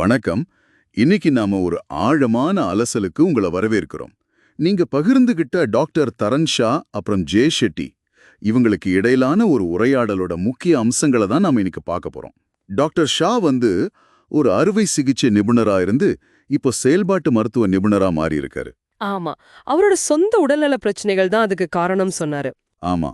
வணக்கம். இன்னைக்கு நாம ஒரு ஆழமான அலசலுக்கு உங்களை வரவேற்கிறோம். நீங்க பகிர்ந்துகிட்ட டாக்டர் தரன் ஷா அப்புறம் ஜே ஷெட்டி இவங்களுக்கு இடையிலான ஒரு உரையாடலோட முக்கிய அம்சங்களை தான் நாம இன்னைக்கு பார்க்க போறோம். டாக்டர் ஷா வந்து ஒரு அறுவை சிகிச்சை நிபுணரா இருந்து இப்போ செயல்பாட்டு மருத்துவ நிபுணரா மாறி இருக்காரு ஆமா. அவரோட சொந்த உடல்நல பிரச்சனைகள் தான் அதுக்கு காரணம் சொன்னாரு. ஆமா.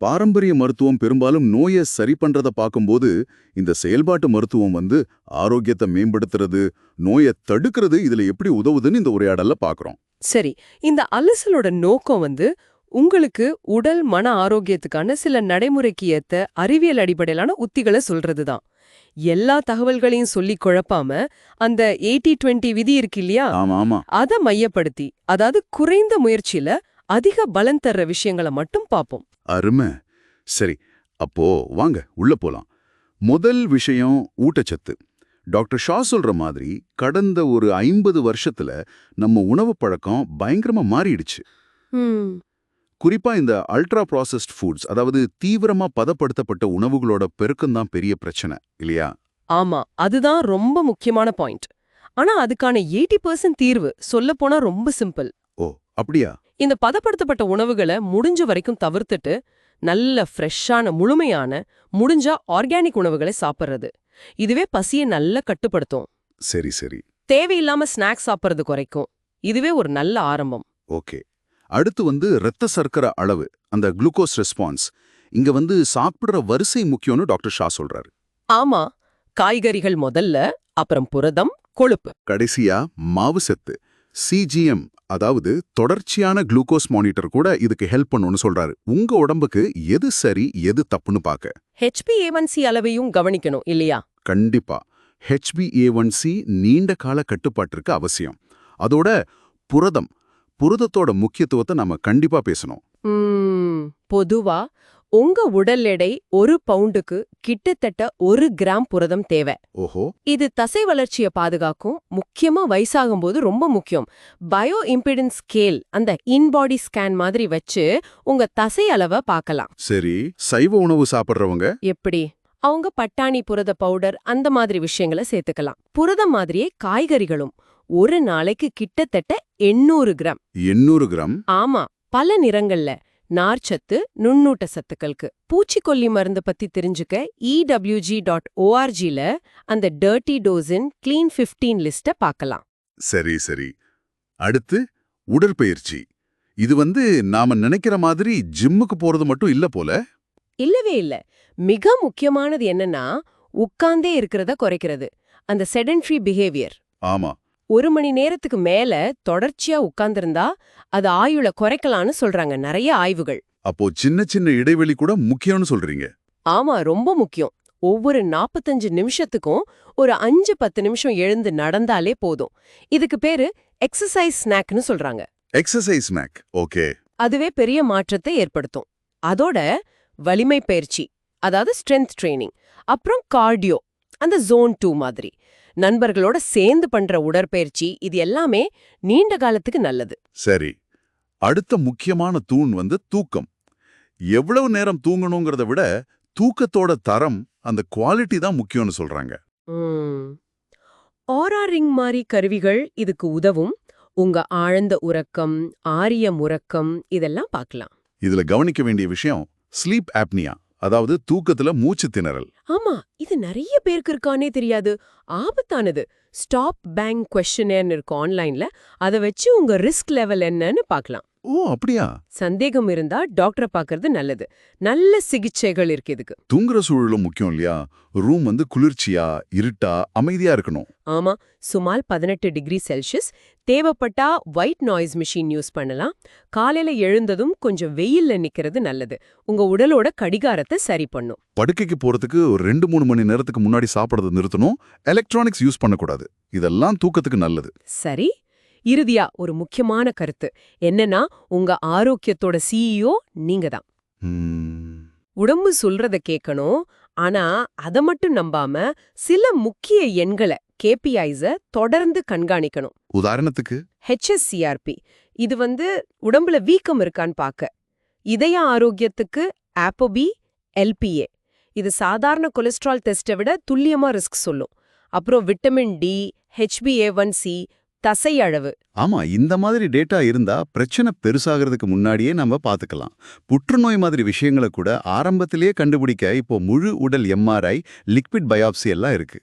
பாரம்பரிய மருத்துவம் பெரும்பாலும் நோயை சரி பண்றத பார்க்கும்போது இந்த செயல்பாட்டு மருத்துவம் வந்து ஆரோக்கியத்தை மேம்படுத்துறது நோயை தடுக்கிறது இதுல எப்படி உதவுதுன்னு இந்த உரையாடல்ல பார்க்கறோம். சரி இந்த அலசலோட நோக்கம் வந்து உங்களுக்கு உடல் மன ஆரோக்கியத்துக்கான சில நடைமுறைக்கு ஏத்த அறிவியல் அடிப்படையிலான உத்திகளை சொல்றதுதான். எல்லா தகவல்களையும் சொல்லி குழப்பாம அந்த எயிட்டி டுவெண்ட்டி விதி இருக்கு இல்லையா? ஆமா ஆமா. அத மையப்படுத்தி அதாவது குறைந்த முயற்சியில அதிக பலன் தர்ற விஷயங்களை மட்டும் பார்ப்போம் அருமை. சரி அப்போ வாங்க உள்ள போலாம். முதல் விஷயம் ஊட்டச்சத்து. டாக்டர் ஷா சொல்ற மாதிரி கடந்த ஒரு ஐம்பது வருஷத்துல நம்ம உணவு பழக்கம் பயங்கரமா மாறிடுச்சு. குறிப்பா இந்த அல்ட்ரா ப்ராசஸ்ட் ஃபுட்ஸ் அதாவது தீவிரமா பதப்படுத்தப்பட்ட உணவுகளோட பெருக்கம் தான் பெரிய பிரச்சனை இல்லையா? ஆமா அதுதான் ரொம்ப முக்கியமான பாயிண்ட். ஆனா அதுக்கான எயிட்டி பர்சன்ட் தீர்வு சொல்லப் போனா ரொம்ப சிம்பிள். ஓ அப்படியா? இந்த பதப்படுத்தப்பட்ட உணவுகளை முடிஞ்ச வரைக்கும் தவிர்த்துட்டு நல்ல ஃப்ரெஷ்ஷான முழுமையான முடிஞ்சா ஆர்கானிக் உணவுகளை சாப்பிடுறது. இதுவே பசியை நல்லா கட்டுப்படுத்தும். சரி சரி. தேவையில்லாம ஸ்நாக்ஸ் சாப்பிடுறது குறைக்கும். இதுவே ஒரு நல்ல ஆரம்பம். ஓகே. அடுத்து வந்து இரத்த சர்க்கரை அளவு அந்த குளுக்கோஸ் ரெஸ்பான்ஸ் இங்க வந்து சாப்பிடுற வரிசை முக்கியம்னு டாக்டர் ஷா சொல்றாரு. ஆமா. காய்கறிகள் முதல்ல அப்புறம் புரதம் கொழுப்பு. கடைசியா மாவு சத்து சிஜிஎம் அதாவது தொடர்ச்சியான குளுக்கோஸ் மானிட்டர் கூட இதுக்கு ஹெல்ப் பண்ணுன்னு சொல்றாரு. உங்க உடம்புக்கு எது சரி எது தப்புன்னு பார்க்க ஹெச்பிஏவன்சி அளவையும் கவனிக்கணும் இல்லையா? கண்டிப்பா. ஹெச்பிஏஒன்சி நீண்ட கால கட்டுப்பாட்டிற்கு அவசியம். அதோட புரதம் புரதத்தோட முக்கியத்துவத்தை நம்ம கண்டிப்பா பேசணும். பொதுவா உங்க உடல் எடை ஒரு பவுண்டுக்கு கிட்டத்தட்ட ஒரு கிராம் புரதம் தேவை. ஓஹோ. இது தசை வளர்ச்சியை பாதுகாக்கும் முக்கியமா வயசாகும்போது ரொம்ப முக்கியம். பயோ இம்பிடன்ஸ் ஸ்கேல் அந்த இன்பாடி ஸ்கேன் மாதிரி வச்சு உங்க தசை அளவை பார்க்கலாம். சரி சைவ உணவு சாப்பிடுறவங்க? எப்படி? அவங்க பட்டாணி புரத பவுடர் அந்த மாதிரி விஷயங்களை சேர்த்துக்கலாம். புரதம் மாதிரியே காய்கறிகளும் ஒரு நாளைக்கு கிட்டத்தட்ட எண்ணூறு கிராம். எண்ணூறு கிராம்? ஆமா பல நிறங்கள்ல. நார்ச்சத்து நுண்ணூட்ட சத்துக்களுக்கு. பூச்சிக்கொல்லி மருந்து பத்தி தெரிஞ்சுக்க இடபிள்யூஜி டாட் ஓஆர்ஜில அந்த டர்ட்டி டோஸின் கிளீன் 15 லிஸ்ட பார்க்கலாம் சரி சரி. அடுத்து உடற்பயிற்சி. இது வந்து நாம நினைக்கிற மாதிரி ஜிம்முக்கு போறது மட்டும் இல்ல போல? இல்லவே இல்ல. மிக முக்கியமானது என்னன்னா உட்கார்ந்தே இருக்கிறத குறைக்கிறது. அந்த செடன்ட்ரி பிஹேவியர் ஆமா. ஒரு மணி நேரத்துக்கு மேல தொடர்ச்சியா உட்கார்ந்திருந்தா அது ஆயுள குறைக்கலாம்னு சொல்றாங்க நிறைய ஆய்வுகள். அப்போ சின்ன சின்ன இடைவெளி கூட முக்கியம்னு சொல்றீங்க? ஆமா ரொம்ப முக்கியம். ஒவ்வொரு 45 நிமிஷத்துக்கும் ஒரு அஞ்சு பத்து நிமிஷம் எழுந்து நடந்தாலே போதும். இதுக்கு பேரு எக்ஸசைஸ் ஸ்நாக்னு சொல்றாங்க. Exercise make okay. அதுவே பெரிய மாற்றத்தை ஏற்படுத்தும். அதோட வலிமை பயிற்சி அதாவது ஸ்ட்ரென்த் ட்ரைனிங் அப்புறம் கார்டியோ அந்த ஜோன் டூ மாதிரி. நண்பர்களோட சேர்ந்து பண்ற உடற்பயிற்சி இது எல்லாமே நீண்ட காலத்துக்கு நல்லது. சரி. அடுத்த முக்கியமான தூண் வந்து தூக்கம். எவ்வளவு நேரம் தூங்கணுங்கிறத விட தூக்கத்தோட தரம் அந்த குவாலிட்டி தான் முக்கியம்னு சொல்றாங்க. ஆரா ரிங் மாதிரி கருவிகள் இதுக்கு உதவும். உங்க ஆழ்ந்த உறக்கம் ஆரியம் உறக்கம் இதெல்லாம் பார்க்கலாம். இதுல கவனிக்க வேண்டிய விஷயம் ஸ்லீப் ஆப்னியா அதாவது தூக்கத்துல மூச்சு திணறல். ஆமா இது நிறைய பேருக்கு இருக்கானே தெரியாது. ஆபத்தானது. ஸ்டாப் பேங்க் கொஸ்டினேர்னு இருக்கு ஆன்லைன்ல. அதை வச்சு உங்க ரிஸ்க் லெவல் என்னன்னு பார்க்கலாம் ஓ அப்படியா? சந்தேகம் இருந்தா டாக்டரை பார்க்கறது நல்லது. நல்ல சிகிச்சைகள் இருக்கு இதுக்கு. தூங்குற சூழலும் முக்கியம் இல்லையா? ரூம் வந்து குளிர்ச்சியா இருட்டா அமைதியா இருக்கணும். ஆமா சுமார் பதினெட்டு டிகிரி செல்சியஸ். தேவைப்பட்டா ஒயிட் நாய்ஸ் மிஷின் யூஸ் பண்ணலாம். காலையில எழுந்ததும் கொஞ்சம் வெயில்ல நிக்கிறது நல்லது. உங்க உடலோட கடிகாரத்தை சரி பண்ணும். படுக்கைக்கு போறதுக்கு ஒரு ரெண்டு மூணு மணி நேரத்துக்கு முன்னாடி சாப்பிடுறத நிறுத்தணும். எலக்ட்ரானிக்ஸ் யூஸ் பண்ணக்கூடாது. இதெல்லாம் தூக்கத்துக்கு நல்லது. சரி. இறுதியா ஒரு முக்கியமான கருத்து. என்னன்னா உங்க ஆரோக்கியத்தோட சிஇஓ நீங்க தான். உடம்பு சொல்றத கேட்கணும் ஆனா அத மட்டும் நம்பாம சில முக்கிய எண்களை கேபிஐஸ தொடர்ந்து கண்காணிக்கணும். உதாரணத்துக்கு? ஹெச்எஸ்சிஆர்பி இது வந்து உடம்புல வீக்கம் இருக்கான்னு பார்க்க இதய ஆரோக்கியத்துக்கு ஆப்போபி எல்பிஏ இது சாதாரண கொலஸ்ட்ரால் டெஸ்ட்டை விட துல்லியமா ரிஸ்க் சொல்லும். அப்புறம் vitamin D HBA one C தசை அளவு ஆமா இந்த மாதிரி டேட்டா இருந்தா பிரச்சனை பெருசாகிறதுக்கு முன்னாடியே நம்ம பாத்துக்கலாம். புற்றுநோய் மாதிரி விஷயங்களை கூட ஆரம்பத்திலேயே கண்டுபிடிக்க இப்போ முழு உடல் எம்ஆர்ஐ லிக்விட் பயாப்சி எல்லாம் இருக்கு.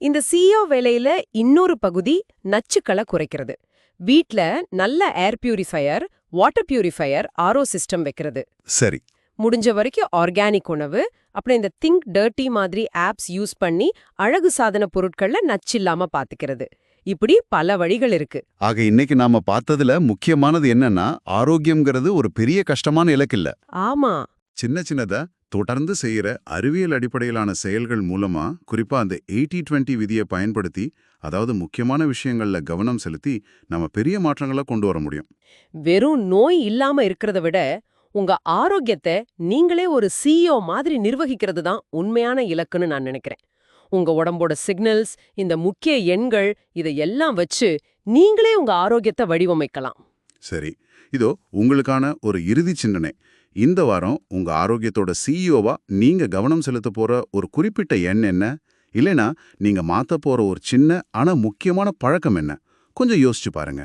இந்த சிஓ வேலையில இன்னொரு பகுதி நச்சுக்களை குறைக்கிறது. வீட்ல நல்ல air purifier water purifier RO system வைக்கிறது. சரி. முடிஞ்ச வரைக்கும் ஆர்கானிக் உணவு அப்புறம் இந்த திங்க் டர்ட்டி மாதிரி ஆப்ஸ் யூஸ் பண்ணி அழகு சாதன பொருட்கள்ல நச்சில்லாம பாத்துக்கிறது. இப்படி பல வழிகள் இருக்கு. ஆக இன்னைக்கு நாம பார்த்ததுல முக்கியமானது என்னன்னா ஆரோக்கியம்ங்கிறது ஒரு பெரிய கஷ்டமான இலக்கு இல்ல. ஆமா. சின்ன சின்னதா தொடர்ந்து செய்யற அறிவியல் அடிப்படையிலான செயல்கள் மூலமா குறிப்பா அந்த எயிட்டி டுவெண்ட்டி விதியை பயன்படுத்தி அதாவது முக்கியமான விஷயங்கள்ல கவனம் செலுத்தி நம்ம பெரிய மாற்றங்களை கொண்டு வர முடியும். வெறும் நோய் இல்லாம இருக்கிறத விட உங்க ஆரோக்கியத்தை நீங்களே ஒரு சிஇஓ மாதிரி நிர்வகிக்கிறது தான் உண்மையான இலக்குன்னு நான் நினைக்கிறேன். உங்க உடம்போட சிக்னல்ஸ் இந்த முக்கிய எண்கள் இதை எல்லாம் வச்சு நீங்களே உங்க ஆரோக்கியத்தை வடிவமைக்கலாம். சரி. இதோ உங்களுக்கான ஒரு இறுதி சிந்தனை. இந்த வாரம் உங்க ஆரோக்கியத்தோட சிஇஓவா நீங்க கவனம் செலுத்த போற ஒரு குறிப்பிட்ட எண் என்ன? இல்லைனா நீங்க மாத்த போற ஒரு சின்ன ஆனா முக்கியமான பழக்கம் என்ன? கொஞ்சம் யோசிச்சு பாருங்க.